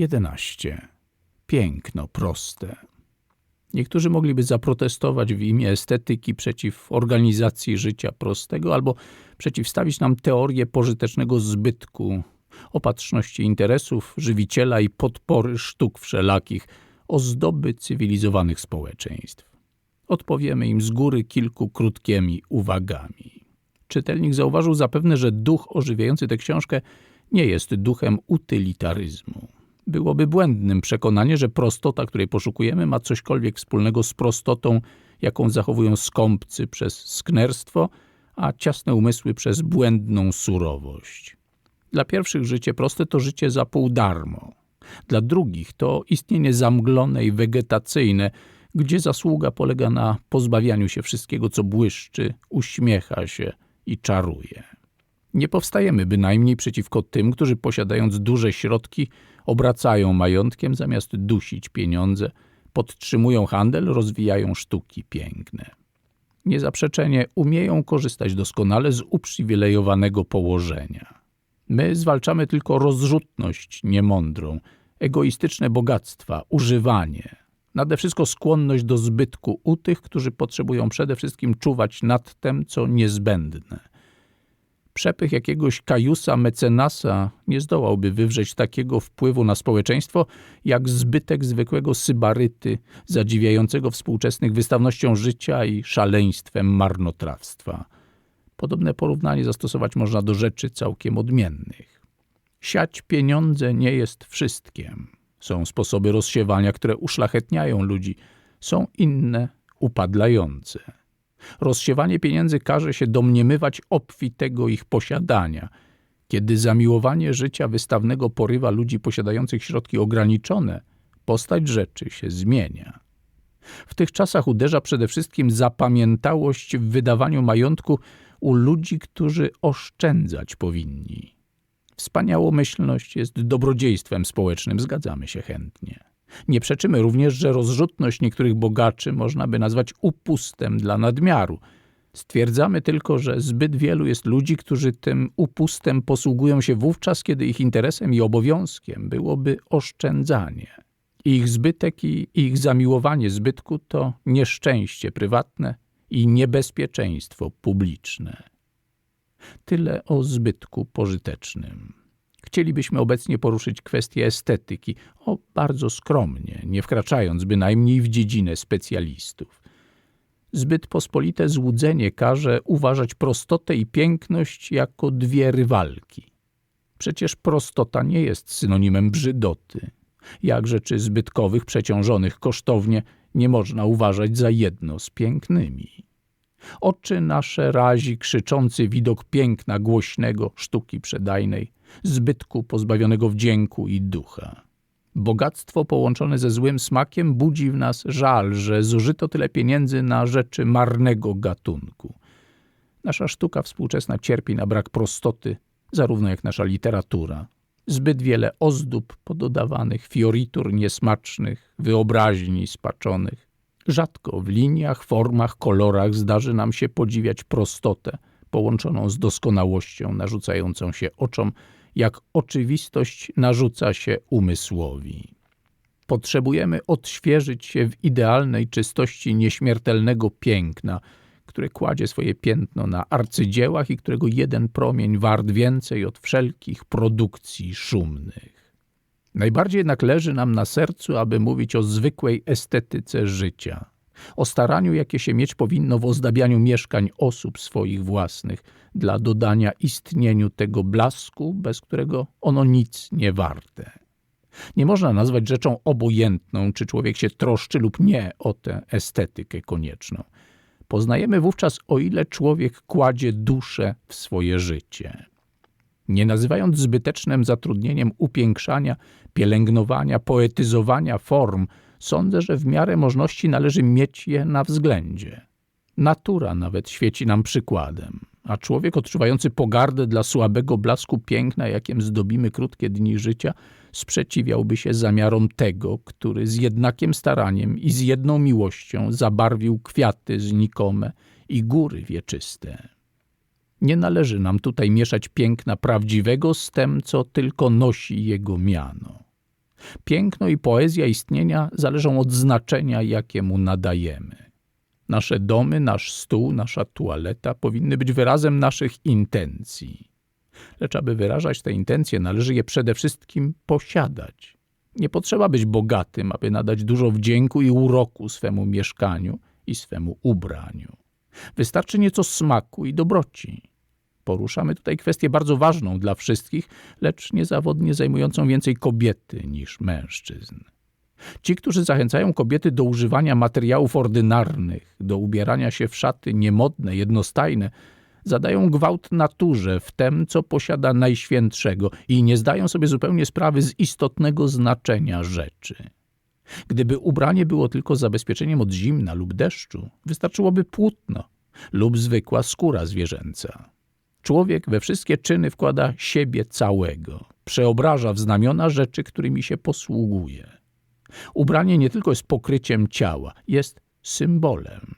11. Piękno proste. Niektórzy mogliby zaprotestować w imię estetyki przeciw organizacji życia prostego albo przeciwstawić nam teorię pożytecznego zbytku, opatrzności interesów, żywiciela i podpory sztuk wszelakich, ozdoby cywilizowanych społeczeństw. Odpowiemy im z góry kilku krótkimi uwagami. Czytelnik zauważył zapewne, że duch ożywiający tę książkę nie jest duchem utylitaryzmu. Byłoby błędnym przekonanie, że prostota, której poszukujemy, ma cośkolwiek wspólnego z prostotą, jaką zachowują skąpcy przez sknerstwo, a ciasne umysły przez błędną surowość. Dla pierwszych życie proste to życie za pół darmo. Dla drugich to istnienie zamglone i wegetacyjne, gdzie zasługa polega na pozbawianiu się wszystkiego, co błyszczy, uśmiecha się i czaruje. Nie powstajemy bynajmniej przeciwko tym, którzy posiadając duże środki, obracają majątkiem zamiast dusić pieniądze, podtrzymują handel, rozwijają sztuki piękne. Niezaprzeczenie umieją korzystać doskonale z uprzywilejowanego położenia. My zwalczamy tylko rozrzutność niemądrą, egoistyczne bogactwa, używanie, nade wszystko skłonność do zbytku u tych, którzy potrzebują przede wszystkim czuwać nad tym, co niezbędne. Przepych jakiegoś kajusa mecenasa nie zdołałby wywrzeć takiego wpływu na społeczeństwo, jak zbytek zwykłego sybaryty, zadziwiającego współczesnych wystawnością życia i szaleństwem marnotrawstwa. Podobne porównanie zastosować można do rzeczy całkiem odmiennych. Siać pieniądze nie jest wszystkim. Są sposoby rozsiewania, które uszlachetniają ludzi, są inne, upadlające. Rozsiewanie pieniędzy każe się domniemywać obfitego ich posiadania, kiedy zamiłowanie życia wystawnego porywa ludzi posiadających środki ograniczone, postać rzeczy się zmienia. W tych czasach uderza przede wszystkim zapamiętałość w wydawaniu majątku u ludzi, którzy oszczędzać powinni. Wspaniałomyślność jest dobrodziejstwem społecznym, zgadzamy się chętnie. Nie przeczymy również, że rozrzutność niektórych bogaczy można by nazwać upustem dla nadmiaru. Stwierdzamy tylko, że zbyt wielu jest ludzi, którzy tym upustem posługują się wówczas, kiedy ich interesem i obowiązkiem byłoby oszczędzanie. Ich zbytek i ich zamiłowanie zbytku to nieszczęście prywatne i niebezpieczeństwo publiczne. Tyle o zbytku pożytecznym. Chcielibyśmy obecnie poruszyć kwestię estetyki, o bardzo skromnie, nie wkraczając bynajmniej w dziedzinę specjalistów. Zbyt pospolite złudzenie każe uważać prostotę i piękność jako dwie rywalki. Przecież prostota nie jest synonimem brzydoty. Jak rzeczy zbytkowych, przeciążonych kosztownie, nie można uważać za jedno z pięknymi. Oczy nasze razi krzyczący widok piękna głośnego sztuki przedajnej, zbytku pozbawionego wdzięku i ducha. Bogactwo połączone ze złym smakiem budzi w nas żal, że zużyto tyle pieniędzy na rzeczy marnego gatunku. Nasza sztuka współczesna cierpi na brak prostoty, zarówno jak nasza literatura. Zbyt wiele ozdób pododawanych, fioritur niesmacznych, wyobraźni spaczonych. Rzadko w liniach, formach, kolorach zdarzy nam się podziwiać prostotę, połączoną z doskonałością narzucającą się oczom jak oczywistość narzuca się umysłowi. Potrzebujemy odświeżyć się w idealnej czystości nieśmiertelnego piękna, które kładzie swoje piętno na arcydziełach i którego jeden promień wart więcej od wszelkich produkcji szumnych. Najbardziej jednak leży nam na sercu, aby mówić o zwykłej estetyce życia, o staraniu, jakie się mieć powinno w ozdabianiu mieszkań osób swoich własnych, dla dodania istnieniu tego blasku, bez którego ono nic nie warte. Nie można nazwać rzeczą obojętną, czy człowiek się troszczy lub nie o tę estetykę konieczną. Poznajemy wówczas, o ile człowiek kładzie duszę w swoje życie. Nie nazywając zbytecznym zatrudnieniem upiększania, pielęgnowania, poetyzowania form, sądzę, że w miarę możności należy mieć je na względzie. Natura nawet świeci nam przykładem a człowiek odczuwający pogardę dla słabego blasku piękna, jakim zdobimy krótkie dni życia, sprzeciwiałby się zamiarom tego, który z jednakiem staraniem i z jedną miłością zabarwił kwiaty znikome i góry wieczyste. Nie należy nam tutaj mieszać piękna prawdziwego z tym, co tylko nosi jego miano. Piękno i poezja istnienia zależą od znaczenia, jakie mu nadajemy. Nasze domy, nasz stół, nasza tualeta powinny być wyrazem naszych intencji. Lecz aby wyrażać te intencje, należy je przede wszystkim posiadać. Nie potrzeba być bogatym, aby nadać dużo wdzięku i uroku swemu mieszkaniu i swemu ubraniu. Wystarczy nieco smaku i dobroci. Poruszamy tutaj kwestię bardzo ważną dla wszystkich, lecz niezawodnie zajmującą więcej kobiety niż mężczyzn. Ci, którzy zachęcają kobiety do używania materiałów ordynarnych, do ubierania się w szaty niemodne, jednostajne, zadają gwałt naturze w tem, co posiada najświętszego i nie zdają sobie zupełnie sprawy z istotnego znaczenia rzeczy. Gdyby ubranie było tylko zabezpieczeniem od zimna lub deszczu, wystarczyłoby płótno lub zwykła skóra zwierzęca. Człowiek we wszystkie czyny wkłada siebie całego, przeobraża w znamiona rzeczy, którymi się posługuje. Ubranie nie tylko jest pokryciem ciała, jest symbolem.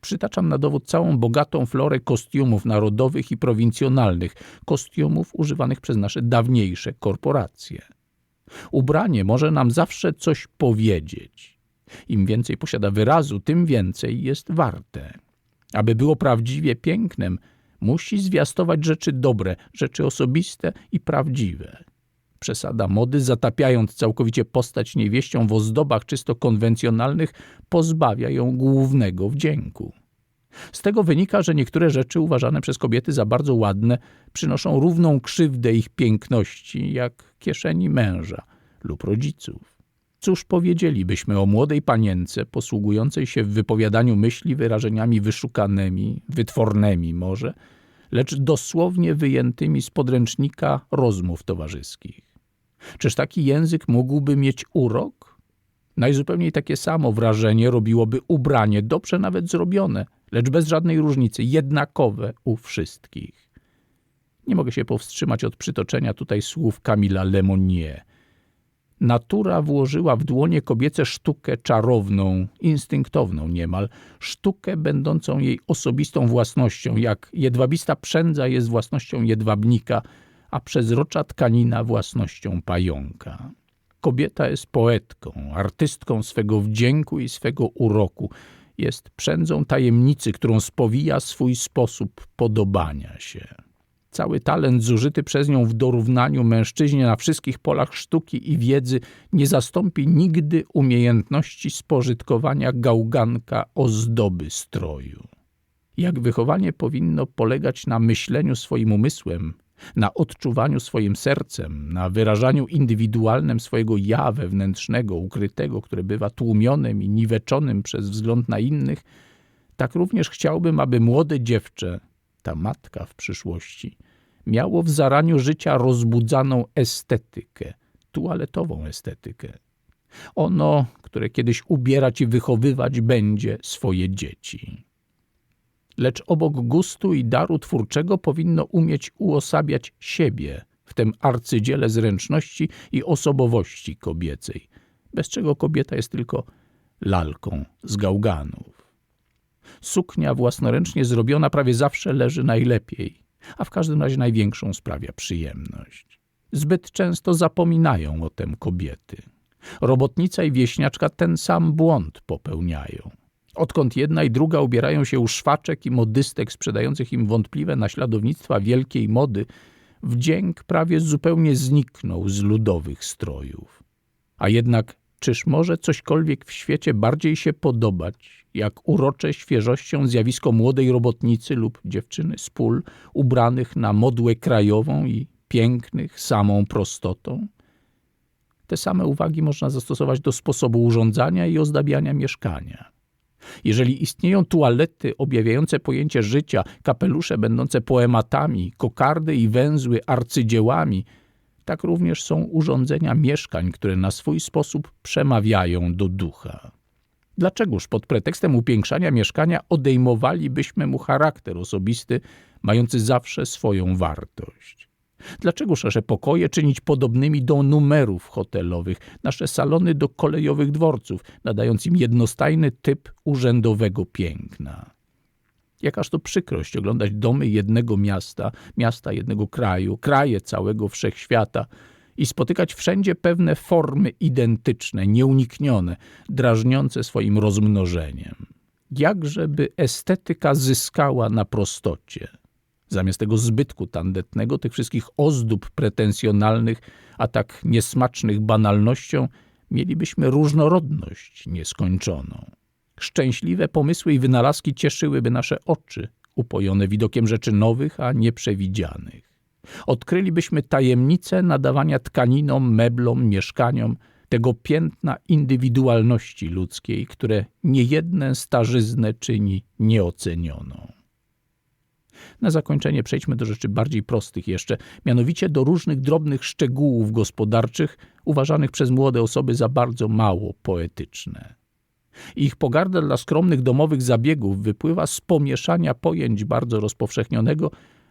Przytaczam na dowód całą bogatą florę kostiumów narodowych i prowincjonalnych, kostiumów używanych przez nasze dawniejsze korporacje. Ubranie może nam zawsze coś powiedzieć. Im więcej posiada wyrazu, tym więcej jest warte. Aby było prawdziwie pięknem, musi zwiastować rzeczy dobre, rzeczy osobiste i prawdziwe. Przesada mody, zatapiając całkowicie postać niewieścią w ozdobach czysto konwencjonalnych, pozbawia ją głównego wdzięku. Z tego wynika, że niektóre rzeczy uważane przez kobiety za bardzo ładne przynoszą równą krzywdę ich piękności jak kieszeni męża lub rodziców. Cóż powiedzielibyśmy o młodej panience posługującej się w wypowiadaniu myśli wyrażeniami wyszukanymi, wytwornymi może, lecz dosłownie wyjętymi z podręcznika rozmów towarzyskich? Czyż taki język mógłby mieć urok? Najzupełniej takie samo wrażenie robiłoby ubranie, dobrze nawet zrobione, lecz bez żadnej różnicy, jednakowe u wszystkich. Nie mogę się powstrzymać od przytoczenia tutaj słów Kamila Lemonnier. Natura włożyła w dłonie kobiece sztukę czarowną, instynktowną niemal, sztukę będącą jej osobistą własnością, jak jedwabista przędza jest własnością jedwabnika – a przezrocza tkanina własnością pająka. Kobieta jest poetką, artystką swego wdzięku i swego uroku. Jest przędzą tajemnicy, którą spowija swój sposób podobania się. Cały talent zużyty przez nią w dorównaniu mężczyźnie na wszystkich polach sztuki i wiedzy nie zastąpi nigdy umiejętności spożytkowania gałganka ozdoby stroju. Jak wychowanie powinno polegać na myśleniu swoim umysłem, na odczuwaniu swoim sercem, na wyrażaniu indywidualnym swojego ja wewnętrznego, ukrytego, które bywa tłumionym i niweczonym przez wzgląd na innych, tak również chciałbym, aby młode dziewczę, ta matka w przyszłości, miało w zaraniu życia rozbudzaną estetykę, tualetową estetykę. Ono, które kiedyś ubierać i wychowywać będzie swoje dzieci lecz obok gustu i daru twórczego powinno umieć uosabiać siebie w tym arcydziele zręczności i osobowości kobiecej, bez czego kobieta jest tylko lalką z gałganów. Suknia własnoręcznie zrobiona prawie zawsze leży najlepiej, a w każdym razie największą sprawia przyjemność. Zbyt często zapominają o tem kobiety. Robotnica i wieśniaczka ten sam błąd popełniają. Odkąd jedna i druga ubierają się u szwaczek i modystek sprzedających im wątpliwe naśladownictwa wielkiej mody, wdzięk prawie zupełnie zniknął z ludowych strojów. A jednak czyż może cośkolwiek w świecie bardziej się podobać, jak urocze świeżością zjawisko młodej robotnicy lub dziewczyny z pól, ubranych na modłę krajową i pięknych samą prostotą? Te same uwagi można zastosować do sposobu urządzania i ozdabiania mieszkania. Jeżeli istnieją tualety objawiające pojęcie życia, kapelusze będące poematami, kokardy i węzły arcydziełami, tak również są urządzenia mieszkań, które na swój sposób przemawiają do ducha. Dlaczegoż pod pretekstem upiększania mieszkania odejmowalibyśmy mu charakter osobisty, mający zawsze swoją wartość? Dlaczego nasze pokoje czynić podobnymi do numerów hotelowych, nasze salony do kolejowych dworców, nadając im jednostajny typ urzędowego piękna? Jakaż to przykrość oglądać domy jednego miasta, miasta jednego kraju, kraje całego wszechświata i spotykać wszędzie pewne formy identyczne, nieuniknione, drażniące swoim rozmnożeniem. Jakżeby estetyka zyskała na prostocie. Zamiast tego zbytku tandetnego, tych wszystkich ozdób pretensjonalnych, a tak niesmacznych banalnością, mielibyśmy różnorodność nieskończoną. Szczęśliwe pomysły i wynalazki cieszyłyby nasze oczy, upojone widokiem rzeczy nowych, a nieprzewidzianych. Odkrylibyśmy tajemnicę nadawania tkaninom, meblom, mieszkaniom tego piętna indywidualności ludzkiej, które niejednę starzyznę czyni nieocenioną. Na zakończenie przejdźmy do rzeczy bardziej prostych jeszcze, mianowicie do różnych drobnych szczegółów gospodarczych, uważanych przez młode osoby za bardzo mało poetyczne. Ich pogarda dla skromnych domowych zabiegów wypływa z pomieszania pojęć bardzo rozpowszechnionego,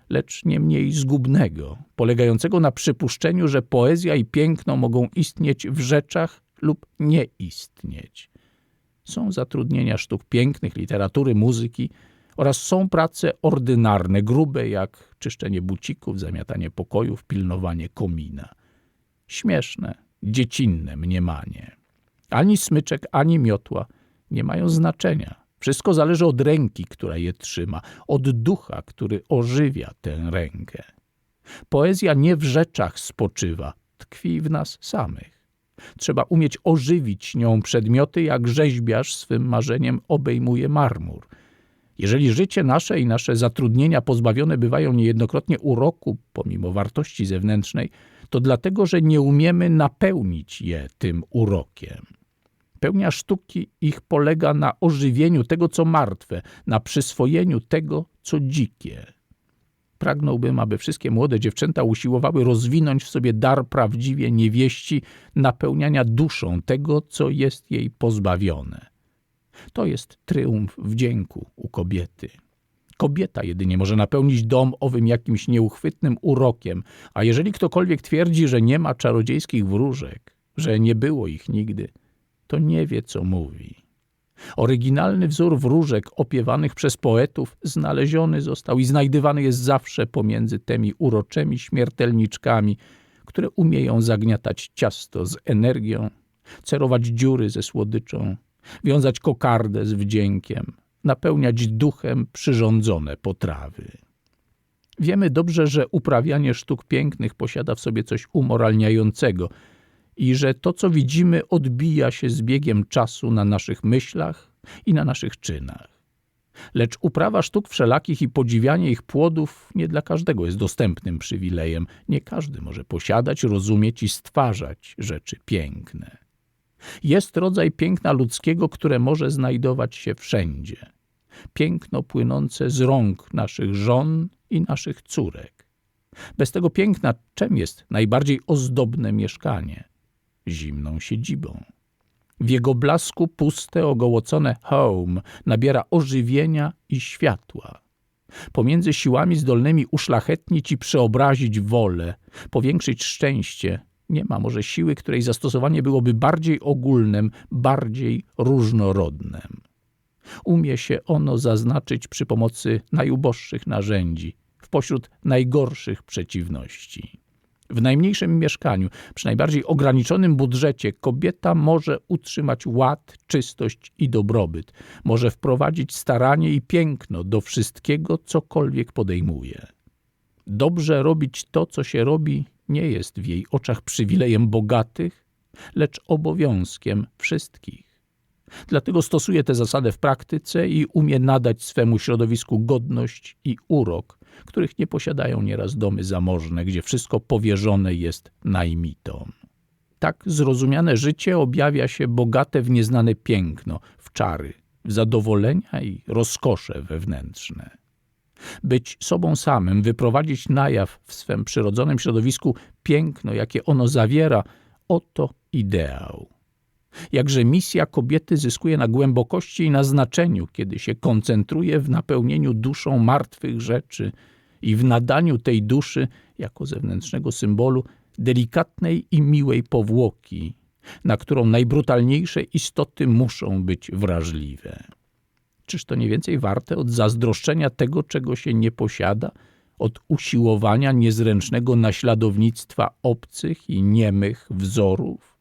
lecz nie mniej zgubnego, polegającego na przypuszczeniu, że poezja i piękno mogą istnieć w rzeczach lub nie istnieć. Są zatrudnienia sztuk pięknych, literatury, muzyki oraz są prace ordynarne, grube jak czyszczenie bucików, zamiatanie pokojów, pilnowanie komina. Śmieszne, dziecinne mniemanie. Ani smyczek, ani miotła nie mają znaczenia. Wszystko zależy od ręki, która je trzyma, od ducha, który ożywia tę rękę. Poezja nie w rzeczach spoczywa, tkwi w nas samych. Trzeba umieć ożywić nią przedmioty, jak rzeźbiarz swym marzeniem obejmuje marmur. Jeżeli życie nasze i nasze zatrudnienia pozbawione bywają niejednokrotnie uroku, pomimo wartości zewnętrznej, to dlatego, że nie umiemy napełnić je tym urokiem. Pełnia sztuki ich polega na ożywieniu tego, co martwe, na przyswojeniu tego, co dzikie. Pragnąłbym, aby wszystkie młode dziewczęta usiłowały rozwinąć w sobie dar prawdziwie niewieści napełniania duszą tego, co jest jej pozbawione. To jest tryumf wdzięku u kobiety. Kobieta jedynie może napełnić dom owym jakimś nieuchwytnym urokiem, a jeżeli ktokolwiek twierdzi, że nie ma czarodziejskich wróżek, że nie było ich nigdy, to nie wie, co mówi. Oryginalny wzór wróżek opiewanych przez poetów znaleziony został i znajdywany jest zawsze pomiędzy tymi uroczymi śmiertelniczkami, które umieją zagniatać ciasto z energią, cerować dziury ze słodyczą, wiązać kokardę z wdziękiem, napełniać duchem przyrządzone potrawy. Wiemy dobrze, że uprawianie sztuk pięknych posiada w sobie coś umoralniającego i że to, co widzimy, odbija się z biegiem czasu na naszych myślach i na naszych czynach. Lecz uprawa sztuk wszelakich i podziwianie ich płodów nie dla każdego jest dostępnym przywilejem. Nie każdy może posiadać, rozumieć i stwarzać rzeczy piękne. Jest rodzaj piękna ludzkiego, które może znajdować się wszędzie. Piękno płynące z rąk naszych żon i naszych córek. Bez tego piękna czym jest najbardziej ozdobne mieszkanie? Zimną siedzibą. W jego blasku puste, ogołocone home nabiera ożywienia i światła. Pomiędzy siłami zdolnymi uszlachetnić i przeobrazić wolę, powiększyć szczęście, nie ma może siły, której zastosowanie byłoby bardziej ogólnym, bardziej różnorodnym. Umie się ono zaznaczyć przy pomocy najuboższych narzędzi, w pośród najgorszych przeciwności. W najmniejszym mieszkaniu, przy najbardziej ograniczonym budżecie, kobieta może utrzymać ład, czystość i dobrobyt, może wprowadzić staranie i piękno do wszystkiego, cokolwiek podejmuje. Dobrze robić to, co się robi, nie jest w jej oczach przywilejem bogatych, lecz obowiązkiem wszystkich. Dlatego stosuje tę zasadę w praktyce i umie nadać swemu środowisku godność i urok, których nie posiadają nieraz domy zamożne, gdzie wszystko powierzone jest najmitom. Tak zrozumiane życie objawia się bogate w nieznane piękno, w czary, w zadowolenia i rozkosze wewnętrzne. Być sobą samym, wyprowadzić na jaw w swym przyrodzonym środowisku piękno, jakie ono zawiera, oto ideał. Jakże misja kobiety zyskuje na głębokości i na znaczeniu, kiedy się koncentruje w napełnieniu duszą martwych rzeczy i w nadaniu tej duszy, jako zewnętrznego symbolu, delikatnej i miłej powłoki, na którą najbrutalniejsze istoty muszą być wrażliwe czyż to nie więcej warte od zazdroszczenia tego, czego się nie posiada, od usiłowania niezręcznego naśladownictwa obcych i niemych wzorów?